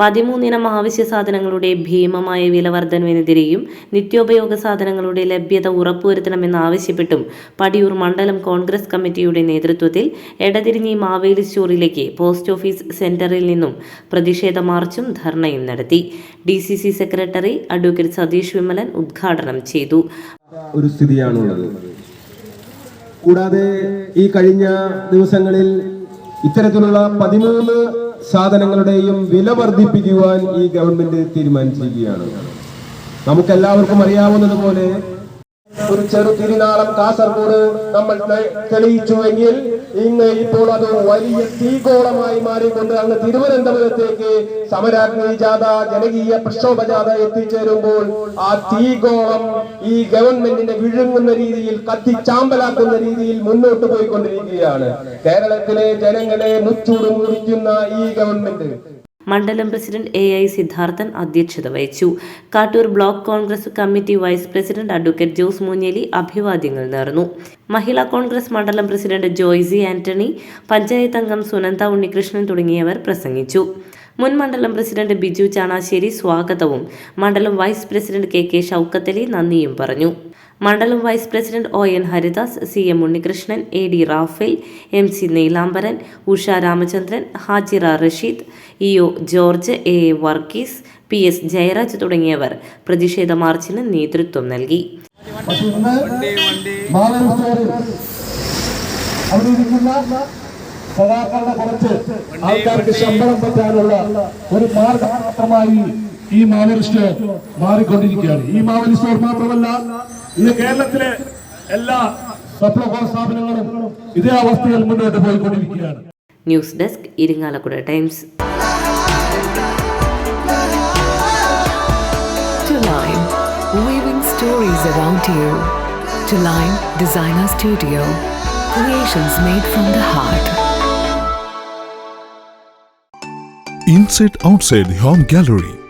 പതിമൂന്നിനം ആവശ്യ സാധനങ്ങളുടെ ഭീമമായ വില വർധനവിനെതിരെയും നിത്യോപയോഗ സാധനങ്ങളുടെ ലഭ്യത ഉറപ്പുവരുത്തണമെന്നാവശ്യപ്പെട്ടും പടിയൂർ മണ്ഡലം കോൺഗ്രസ് കമ്മിറ്റിയുടെ നേതൃത്വത്തിൽ എടതിരിഞ്ഞി മാവേലി പോസ്റ്റ് ഓഫീസ് സെന്ററിൽ നിന്നും പ്രതിഷേധ മാർച്ചും ധർണയും നടത്തി. D C C secretary advocate Satheesh Vimalan ഉദ്ഘാടനം ചെയ്തു. ഒരു സ്ഥിതിയാണുള്ളത്. കൂടാതെ ഈ കഴിഞ്ഞ ദിവസങ്ങളിൽ ഇത്തരത്തിലുള്ള പതിമൂന്ന് സാധനങ്ങളുടെയും വില വർദ്ധിപ്പിക്കുവാൻ ഈ ഗവൺമെന്റ് തീരുമാനിച്ചിരിക്കുകയാണ്. നമുക്കെല്ലാവർക്കും അറിയാവുന്നതുപോലെ ഒരു ചെറു തിരുനാളം കാസർഗോഡ് നമ്മൾ തെളിയിച്ചുവെങ്കിൽ ഇന്ന് ഇപ്പോൾ അത് വലിയ തീകോളമായി മാറിക്കൊണ്ട് അങ്ങ് തിരുവനന്തപുരത്തേക്ക് സമരാഗ്നി ജാഥ ജനകീയ പ്രക്ഷോഭ ജാഥ എത്തിച്ചേരുമ്പോൾ ആ തീകോളം ഈ ഗവൺമെന്റിനെ വിഴുങ്ങുന്ന രീതിയിൽ കത്തിച്ചാമ്പലാക്കുന്ന രീതിയിൽ മുന്നോട്ട് പോയിക്കൊണ്ടിരിക്കുകയാണ്. കേരളത്തിലെ ജനങ്ങളെ മുച്ചൂട് മുടിക്കുന്ന ഈ ഗവൺമെന്റ് മണ്ഡലം പ്രസിഡന്റ് എ ഐ സിദ്ധാർത്ഥൻ അധ്യക്ഷത വഹിച്ചു. Kattoor block Congress committee vice president advocate Jose Moonjeli അഭിവാദ്യങ്ങൾ നേർന്നു. മഹിളാ കോൺഗ്രസ് മണ്ഡലം പ്രസിഡന്റ് ജോയ്സി ആന്റണി പഞ്ചായത്ത് അംഗം സുനന്ദ ഉണ്ണികൃഷ്ണൻ തുടങ്ങിയവർ പ്രസംഗിച്ചു. മുൻ മണ്ഡലം പ്രസിഡന്റ് ബിജു ചാണാശ്ശേരി സ്വാഗതവും മണ്ഡലം vice president K K Shoukathali നന്ദിയും പറഞ്ഞു. മണ്ഡലം vice president O N Haridas C M Unnikrishnan A D Raphael M C Neelambaran Usha Ramachandran Hajira Rasheed E O George A A Varghese P S Jayaraj തുടങ്ങിയവർ പ്രതിഷേധ മാർച്ചിന് നേതൃത്വം നൽകി. സഖാക്കളുടെ കുറച്ച് ആൾക്കാർക്ക് ശമ്പളം പറ്റാനുള്ള ഒരു മാർഗം മാത്രമായി ഈ മാവോയിസ്റ്റ് മാറിക്കൊണ്ടിരിക്കുകയാണ്. ഈ മാവൽ മാത്രമല്ല ഇന്ന് കേരളത്തിലെ എല്ലാ സപ്ലൈകോ സ്ഥാപനങ്ങളും ഇതേ അവസ്ഥയിൽ മുന്നോട്ട് പോയിക്കൊണ്ടിരിക്കുകയാണ്. News desk Irinjalakuda times. Weaving stories around you. To Lime Designer Studio, creations made from the heart. Inside Outside home gallery